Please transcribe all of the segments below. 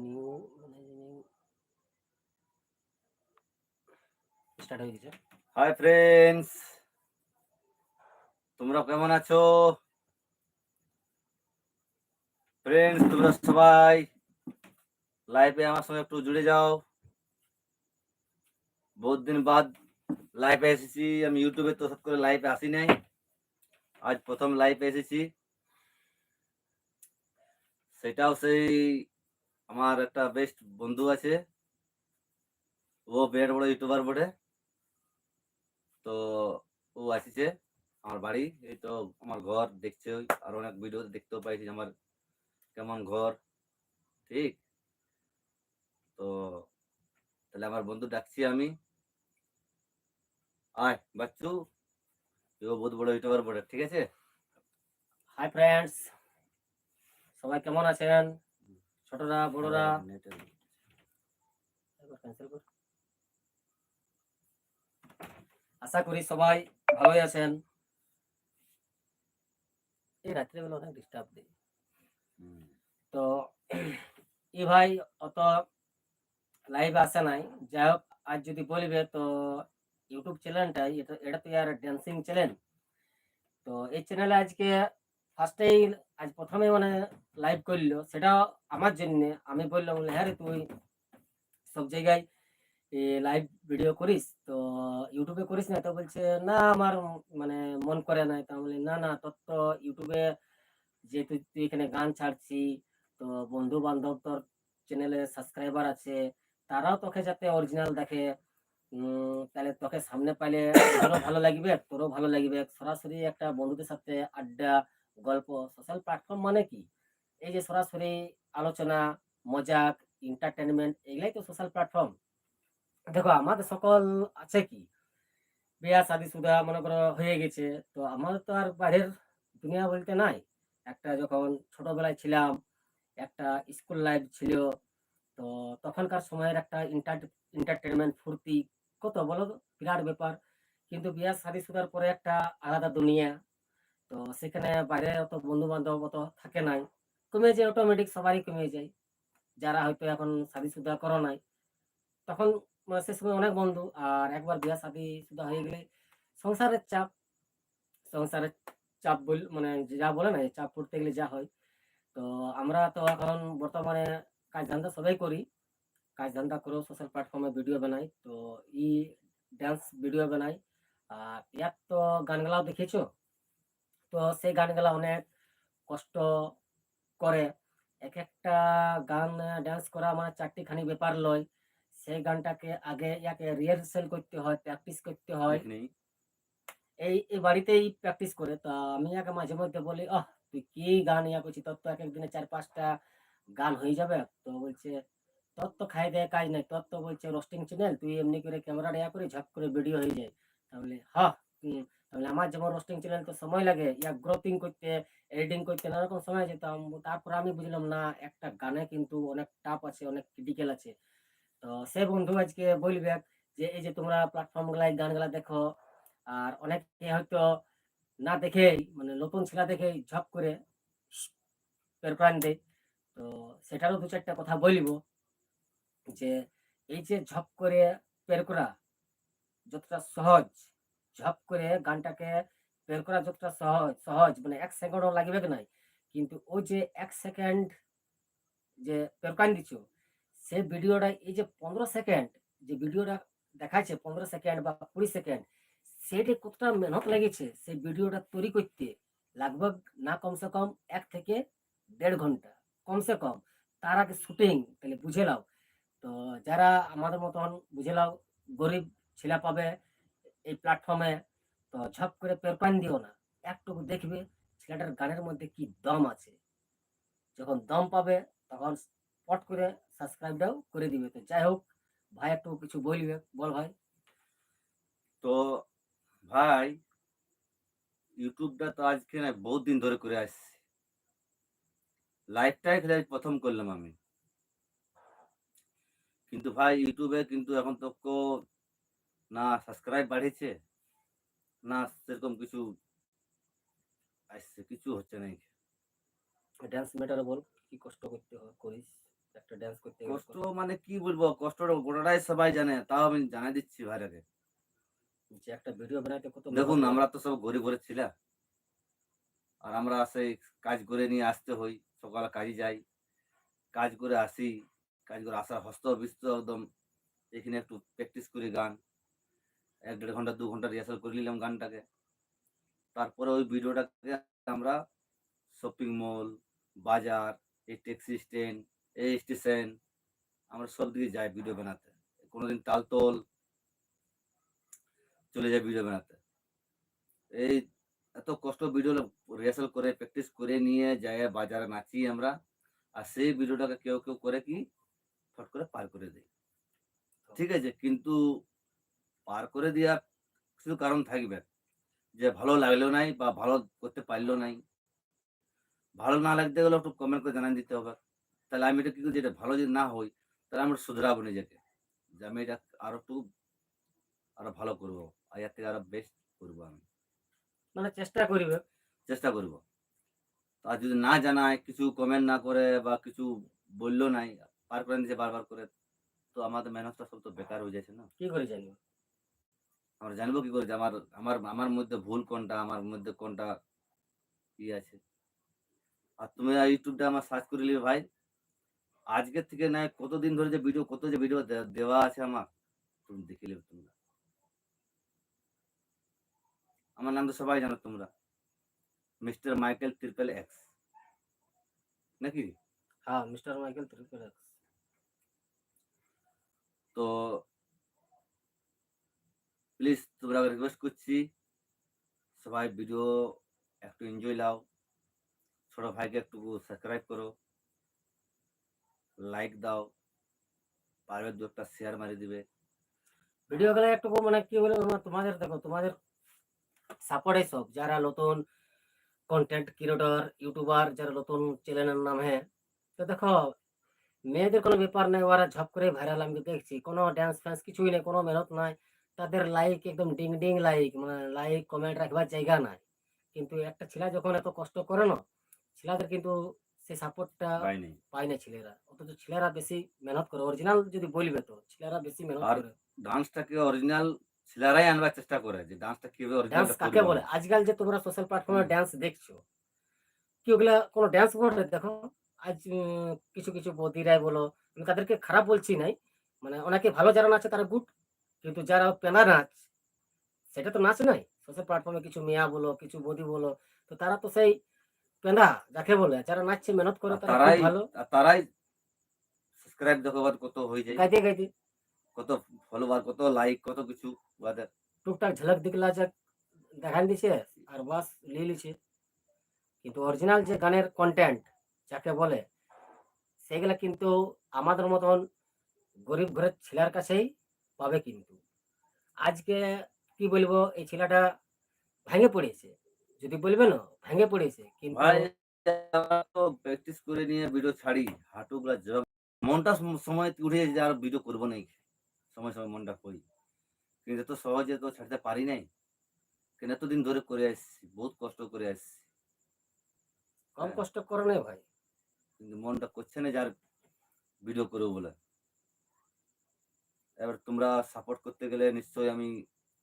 New মানে start হয়ে গেছে। হাই ফ্রেন্ডস তোমরা কেমন আছো? ফ্রেন্ডস তোমরা সবাই লাইভে আমার সঙ্গে একটু জুড়ে যাও। বহুত দিন বাদ লাইভে এসেছি, আমি ইউটিউবে তো সব করে লাইভে আসি নাই। আজ প্রথম লাইভে এসেছি। সেটাও সেই আমার একটা বেস্ট বন্ধু আছে। ও বিরাট বড় ইউটিউবার বটে। তো ও আসিছে আমার বাড়ি। এই তো আমার ঘর দেখছে আর অনেক ভিডিও দেখতেও পাইছি আমার কেমন ঘর। ঠিক? তো তাহলে আমার বন্ধু ডাকছি আমি। আয়, বাচ্চু। ও বহুত বড় ইউটিউবার বটে, ঠিক আছে? হাই ফ্রেন্ডস সবাই কেমন আছেন? ছোটরা বড়রা। একবার cancel কর। আশা করি সবাই ভালোই আছেন। এই রাত্রিবেলা অনেক ডিস্টার্ব হুম। তো ই ভাই অত লাইভ আসে নাই। যাই হোক আজ যদি বলবে তো ইউটিউব চ্যানেলটাই এটা এটা তো আর ড্যান্সিং চ্যানেল তো এই চ্যানেলে আজকে ফার্স্টেই আজ প্রথমে মানে লাইভ করল সেটা আমার জন্য। আমি বললাম বলে, হ্যাঁ রে তুই সব জায়গায় লাইভ ভিডিও করিস তো ইউটিউবে করিস না? তো বলছে না আমার মানে মন করে না। তো বলি না না তোর তো ইউটিউবে যেহেতু তুই এখানে গান ছাড়ছি তো বন্ধু বান্ধব তোর চ্যানেলে সাবস্ক্রাইবার আছে তারাও তোকে যাতে অরিজিনাল দেখে তাহলে তোকে সামনে পাইলে তোরও ভালো লাগবে তোরও ভালো লাগবে। সরাসরি একটা বন্ধুদের সাথে আড্ডা গল্প সোশ্যাল প্ল্যাটফর্ম মানে কি? এই যে সরাসরি আলোচনা, মজাক এন্টারটেনমেন্ট এগুলাই তো সোশ্যাল প্ল্যাটফর্ম দেখো, আমাদের সকল আছে কি? বিয়া, শাদি সুদা মনে করো হয়ে গেছে। তো আমার তো আর বাইরের দুনিয়া বলতে নাই। একটা যখন ছোটবেলায় ছিলাম, একটা স্কুল লাইফ ছিল, তো তখনকার সময়ের একটা এন্টারটেনমেন্ট ফুর্তি, কত বলো? বিরাট ব্যাপার। কিন্তু বিয়া, শাদি সুদার পরে একটা আলাদা দুনিয়া। তো সেখানে বাইরে অত বন্ধু বান্ধব অত থাকে নাই। কমে যায় অটোমেটিক সবারই কমে যায়। যারা হয়তো এখন শাদি সুদা করো নাই। তখন মানে সে সময় অনেক বন্ধু, আর একবার বিয়া শাদি সুদা হয়ে গেলে সংসারের চাপ। সংসারের চাপ বল মানে যা বলে না চাপ পড়তে গেলে যা হয়। তো আমরা তো এখন বর্তমানে কাজ ধান্দা সবাই করি। কাজ ধান্দা করেও সোশ্যাল প্ল্যাটফর্মে ভিডিও বানাই। তো ই ড্যান্স ভিডিও বানাই। আর ইয়ার তো গানগুলাও দেখেছ? তো সেই গানগুলা অনেক কষ্ট করে। এক একটা গান ড্যান্স করা মানে চারটি খানি ব্যাপার লয়। সেই গানটাকে আগে ইয়াকে রিহার্সেল করতে হয় প্র্যাকটিস করতে হয়। এই এই বাড়িতেই প্র্যাকটিস করে। তা আমি ইয়াকে মাঝে মধ্যে বলি আহ তুই কি গান ইয়া করছিস? তোর তো এক একদিনে চার পাঁচটা গান হয়ে যাবে। তো বলছে তোর তো খাই দেয় কাজ নাই। তোর তো বলছে রোস্টিং চ্যানেল তুই এমনি করে ক্যামেরা ইয়া করে ঝপ করে ভিডিও হয়ে যায়। তাহলে হ্যাঁ হুম, তাহলে আমার যেমন রোস্টিং চ্যানেল তো সময় লাগে, ইয়া গ্রোপিং করতে এডিটিং করতে নানা রকম সময় যেতাম তারপর আমি বুঝলাম না, একটা গানে কিন্তু অনেক টাপ আছে, অনেক ক্রিটিক্যাল আছে। তো সে বন্ধু আজকে বলবে যে, এই যে তোমরা প্ল্যাটফর্ম গুলাই গানগুলা দেখো, আর অনেকে হয়তো না দেখেই মানে নতুন ছেলা দেখেই ঝপ করে বের প্রাণ দেয়। তো সেটারও দু চারটা কথা বলব, যে এই যে ঝপ করে বের করা, যতটা সহজ ঝপ করে গানটাকে বের করা যতটা সহজ সহজ মানে এক সেকেন্ডও লাগবে নাই কিন্তু ওই যে এক সেকেন্ড যে বের পেরকান দিচ্ছ সে ভিডিওটা এই যে পনেরো সেকেন্ড যে ভিডিওটা দেখাচ্ছে পনেরো সেকেন্ড বা কুড়ি সেকেন্ড সেটি কতটা মেহনত লেগেছে, সেই ভিডিওটা তৈরি করতে লাগভগ না কমসে কম এক থেকে দেড় ঘণ্টা, কমসে কম। তার আগে শুটিং, তাহলে বুঝে নাও। তো যারা আমাদের মতন বুঝে নাও, গরিব ছেলে পাবে এই প্ল্যাটফর্মে তো ঝপ করে পেরপান দিও না। একটুকু দেখবে ছেলেটার গানের মধ্যে কি দম আছে। যখন দম পাবে, তখন পট করে সাবস্ক্রাইবটাও করে দিবে। তো যাই হোক, ভাই একটু কিছু বলবে, বল ভাই। তো ভাই ইউটিউবটা তো আজকে না বহুত দিন ধরে করে আসছি। লাইভটাই খেলে প্রথম করলাম আমি। কিন্তু ভাই ইউটিউবে কিন্তু এখন তো না সাবস্ক্রাইব বাড়িয়েছে। না সেরকম কিছু আসছে কিছু হচ্ছে না ড্যান্স ম্যাটারে বল কি কষ্ট করতে করিস? একটা ড্যান্স করতে কষ্ট মানে কি বলব কষ্টটা গোটাটাই সবাই জানে তাও আমি জানাই দিচ্ছি ভাইরাকে। যে একটা ভিডিও বানাইতে কত দেখুন আমরা তো সব গরিব ঘরের ছিলা। আর আমরা সেই কাজ করে নিয়ে আসতে হই সকালে কাজে যাই। কাজ করে আসি কাজ করে আসার হস্ত বিস্ত একদম এখানে একটু প্র্যাকটিস করি গান। এক দেড় ঘণ্টা দু ঘণ্টা রিহার্সাল করে নিলাম গানটাকে। তারপরে ওই ভিডিওটাকে আমরা শপিং মল বাজার এই ট্যাক্সি স্ট্যান্ড এই স্টেশন আমরা সব দিকে যাই ভিডিও বানাতে। কোনোদিন তালতোল চলে যায় ভিডিও বানাতে। এই এত কষ্ট ভিডিও রিহার্সাল করে প্র্যাকটিস করে নিয়ে যায় বাজারে নাচি আমরা। আর সেই ভিডিওটাকে কেউ কেউ করে কি ফট করে পার করে দেয়। ঠিক আছে কিন্তু পার করে দেওয়ার কিছু কারণ থাকবে। যে ভালো লাগল নাই বা ভালো করতে পারল নাই। ভালো না লাগতে গেলে একটু কমেন্ট করে জানাই দিতে হবে। তাহলে আমি এটা কি করছি? এটা ভালো যদি না হই তাহলে আমরা শুধরাবো নিজেকে। যে আমি এটা আরও একটু আরও ভালো করব। আর এর থেকে আরও বেস্ট করব আমি। মানে চেষ্টা করিবে। চেষ্টা করব। আর যদি না জানায় কিছু কমেন্ট না করে বা কিছু বলল নাই পার করে দিচ্ছে বারবার করে তো আমাদের মেহনতটা সব তো বেকার হয়ে যাচ্ছে না। কি করে জানিব? আমরা জানব কি করে যে আমার আমার আমার মধ্যে ভুল কোনটা আমার মধ্যে কোনটা কি আছে। আর তুমি ইউটিউবটা আমার সার্চ করে নিবে ভাই। আজকের থেকে নাই কতদিন ধরে যে ভিডিও কত যে ভিডিও দেওয়া আছে আমার তুমি দেখে নেবে তোমরা। আমার নাম তো সবাই জানো তোমরা। মিস্টার মাইকেল ট্রিপল এক্স নাকি? হ্যাঁ মিস্টার মাইকেল ত্রিপুর তো প্লিজ তোমরা রিকোয়েস্ট করছি। সবাই ভিডিও একটু এনজয় লাও ছোট ভাইকে একটু সাবস্ক্রাইব করো। লাইক দাও। পারবে দু একটা শেয়ার মারি দিবে। ভিডিও গুলো একটু মানে কি বলে তোমাদের দেখো, তোমাদের সাপোর্টে সব। যারা নতুন কন্টেন্ট ক্রিয়েটর ইউটিউবার যারা নতুন চ্যানেলের নাম হ্যাঁ তো দেখো, মেয়েদের কোনো ব্যাপার নেই। ওরা ঝপ করে ভাইরাল আমি দেখছি। কোনো ড্যান্স ফ্যান্স কিছুই নেই, কোনো মেহনত নাই। তাদের লাইক একদম ডিং ডিং লাইক মানে লাইক কমেন্ট রাখবার জায়গা নাই। কিন্তু একটা ছেলে যখন এত কষ্ট করে না ছেলেদের কিন্তু সেই সাপোর্টটা পায় না ছেলেরা। অথচ ছেলেরা বেশি মেহনত করে। অরিজিনাল যদি বলবে তো ছেলেরা বেশি মেহনত করে। ডান্সটাকে অরিজিনাল ছেলেরাই আনবার চেষ্টা করে যে ডান্সটা কীভাবে অরিজিনাল কাকে বলে? আজকাল যে তোমরা সোশ্যাল প্ল্যাটফর্মে হুম। ড্যান্স দেখছ কি ওগুলা কোনো ড্যান্স বলে দেখো আজ কিছু কিছু বদিরাই বলো আমি তাদেরকে খারাপ বলছি নাই। মানে অনেকে ভালো যারা নাচে তারা গুড কিন্তু যারা পেনা নাচ সেটা তো নাচ নাই। সোশ্যাল প্ল্যাটফর্মে কিছু মিয়া বলো কিছু বদি বলো তো তারা তো সেই পেঁদা যাকে বলে। যারা নাচছে মেহনত করে তারা তারাই ভালো। তারাই সাবস্ক্রাইব দেখো কত হয়ে যায়। গাইতে গাইতে। কত ফলোয়ার কত লাইক কত কিছু ওদের টুকটাক ঝলক দিকলা যে দেখান দিছে আর বাস লিয়ে লিছে কিন্তু অরিজিনাল যে গানের কন্টেন্ট যাকে বলে সেগুলা কিন্তু আমাদের মতন গরিব ঘরের ছেলের কাছেই পাবে কিন্তু। আজকে কি বলব এই ছেলেটা ভেঙে পড়েছে। যদি বলবে না ভেঙে পড়েছে কিন্তু তো প্র্যাকটিস করে নিয়ে ভিডিও ছাড়ি হাঁটু গুলা জব মনটা সময় উঠে যে আর ভিডিও করব নাই সময় সময় মনটা করি। কিন্তু এত সহজে তো ছাড়তে পারি নাই। কেন এতদিন ধরে করে আসছি বহুত কষ্ট করে আসছি। কম হ্যাঁ। কষ্ট করে নেই ভাই। কিন্তু মনটা করছে না যার ভিডিও করব বলে। এবার তোমরা সাপোর্ট করতে গেলে নিশ্চয়ই আমি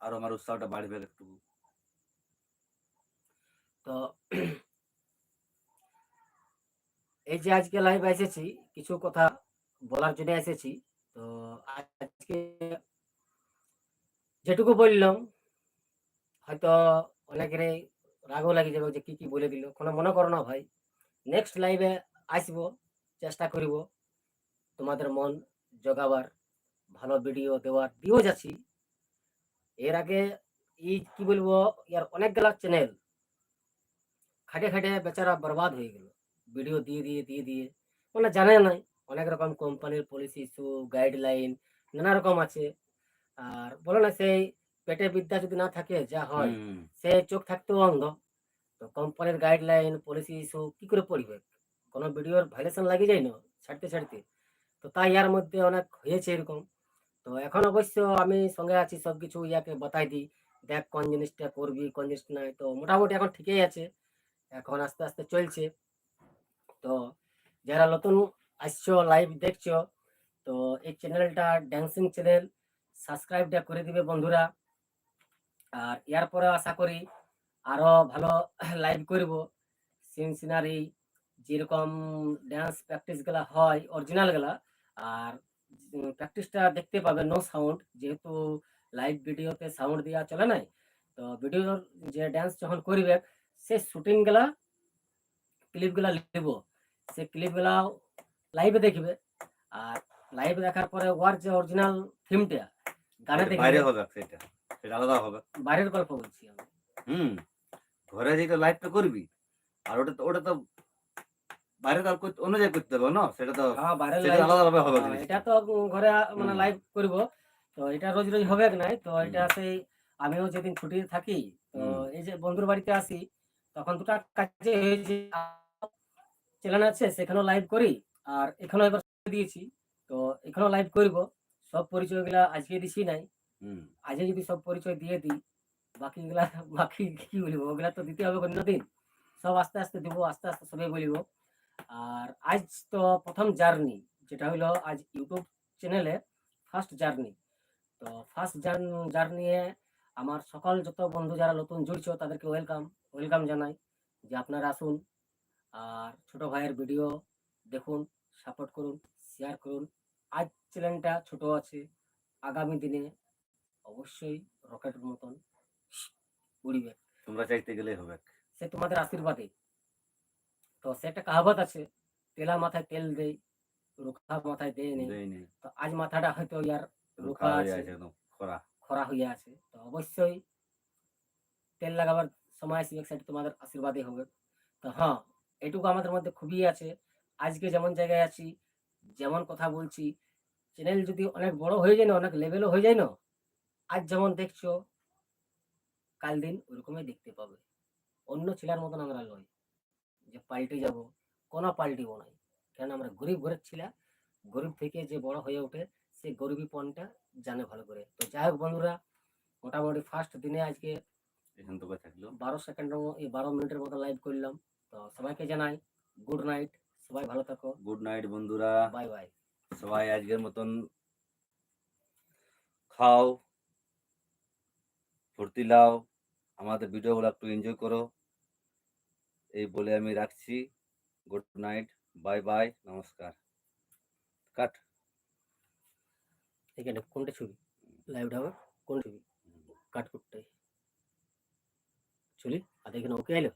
আরও আমার উৎসাহটা বাড়বে একটু। তো এই যে আজকে লাইভ এসেছি, কিছু কথা বলার জন্য এসেছি। তো আজকে যেটুকু বললাম, হয়তো অনেকের রাগও লাগে যাবে যে কি কি বলে দিল। কোনো মনে করো না ভাই। নেক্সট লাইভে আসব, চেষ্টা করিব তোমাদের মন জগাবার। ভালো ভিডিও দেওয়ার দিয়েও যাচ্ছি এর আগে এই কি বলব ইয়ার অনেকগুলা চ্যানেল খাটে খাটে বেচারা বরবাদ হয়ে গেল। ভিডিও দিয়ে দিয়ে দিয়ে দিয়ে। মানে জানে নাই অনেক রকম কোম্পানির পলিসি ইস্যু গাইডলাইন নানা রকম আছে। আর বলে না সেই পেটে বিদ্যা যদি না থাকে যা হয় সে চোখ থাকতেও অন্ধ। তো কোম্পানির গাইডলাইন পলিসি ইস্যু কি করে পড়বে? কোনো ভিডিওর ভাইলেশন লাগে যায় না ছাড়তে ছাড়তে। তো তাই ইয়ার মধ্যে অনেক হয়েছে এরকম। তো এখন অবশ্য আমি সঙ্গে আছি সব কিছু ইয়াকে বাতাই দিই। দেখ কোন জিনিসটা করবি, কোন জিনিসটা নাই। তো মোটামুটি এখন ঠিকই আছে। এখন আস্তে আস্তে চলছে। তো যারা নতুন আসছো লাইভ দেখছ, তো এই চ্যানেলটা ড্যান্সিং চ্যানেল সাবস্ক্রাইবটা করে দিবে বন্ধুরা। আর এর পরে আশা করি আরও ভালো লাইভ করব। সিন সিনারি যেরকম ড্যান্স প্র্যাকটিসগুলা হয় অরিজিনালগুলা আর প্র্যাকটিসটা দেখতে পাবে নো সাউন্ড যেহেতু লাইভ ভিডিওতে সাউন্ড দেওয়া চলে নাই তো ভিডিওর যে ড্যান্স যখন করবে সে শুটিংগুলা ক্লিপগুলা নেব সে ক্লিপগুলা লাইভে দেখবে আর লাইভে দেখার পরে ওর যে অরিজিনাল থিমটা গানে এটা বাইরে দেখবে হবে সেটা সেটা আলাদা হবে। বাইরের গল্প বলছি আমি। হুম ঘরে যেটা লাইভটা করবি আর ওটা তো ওটা তো বাইরে আর করতে- হবে না? সেটা তো হ্যাঁ হবে হ্যাঁ, এটা তো ঘরে মানে লাইভ করব। তো এটা রোজ রোজ হবে নাই। তো এটা সেই আমিও যেদিন ছুটি থাকি তো এই যে বন্ধুর বাড়িতে আসি তখন দুটা কাজে চ্যানেল আছে সেখানেও লাইভ করি আর এখানেও এবার দিয়েছি। তো এখানেও লাইভ করব। সব পরিচয়গুলা আজকে দিছি নাই। আজকে যদি সব পরিচয় দিয়ে দিই বাকিগুলা বাকি কি বলব? ওগুলা তো দিতে হবে অন্যদিন। সব আস্তে আস্তে দিব আস্তে আস্তে সবাই বলিব। আর আজ তো প্রথম জার্নি যেটা হলো আজ ইউটিউব চ্যানেলে ফার্স্ট জার্নি। তো ফার্স্ট জার্নি আমার সকল যত বন্ধু যারা নতুন জুড়ছো তাদেরকে ওয়েলকাম ওয়েলকাম জানাই যে আপনারা আসুন আর ছোট ভাইয়ের ভিডিও দেখুন সাপোর্ট করুন শেয়ার করুন। আজ চ্যানেলটা ছোট আছে আগামী দিনে অবশ্যই রকেটের মতন উড়িবে। তোমরা চাইতে গেলেই হবে। সে তোমাদের আশীর্বাদে। তো সে একটা কাহাবত আছে। তেলা মাথায় তেল দেই রুখা মাথায় দেয় নেই। তো আজ মাথাটা হয়তো ইয়ার রুখা আছে আছে খরা। খরা হয়ে আছে। তো অবশ্যই তেল লাগাবার সময় আসবে সেটা তোমাদের আশীর্বাদই হবে। তো হ্যাঁ এটুকু আমাদের মধ্যে খুবই আছে। আজকে যেমন জায়গায় আছি যেমন কথা বলছি চ্যানেল যদি অনেক বড় হয়ে যায় না অনেক লেভেলও হয়ে যায় না আজ যেমন দেখছ কাল দিন ওরকমই দেখতে পাবে। অন্য ছেলের মতন আমরা লই যে পাল্টে যাব কোনো পাল্টিব নাই কেন আমরা গরিব ঘরের ছিলা গরিব থেকে যে বড় হয়ে ওঠে সে গরিবী পণটা জানে ভালো করে। তো যাই হোক বন্ধুরা মোটামুটি ফার্স্ট দিনে আজকে থাকল। বারো সেকেন্ড এই বারো মিনিটের মতো লাইভ করলাম। তো সবাইকে জানাই গুড নাইট সবাই ভালো থাকো। গুড নাইট বন্ধুরা। বাই বাই সবাই আজকের মতন খাও ফুর্তি লাও আমাদের ভিডিওগুলো একটু এনজয় করো। এই বলে আমি রাখছি। গুড নাইট বাই বাই নমস্কার। কাট। এখানে কোনটা ছবি? লাইভ হবে? কোন ছবি? কাট করতে। চলি? আর এখানে ওকে আইলো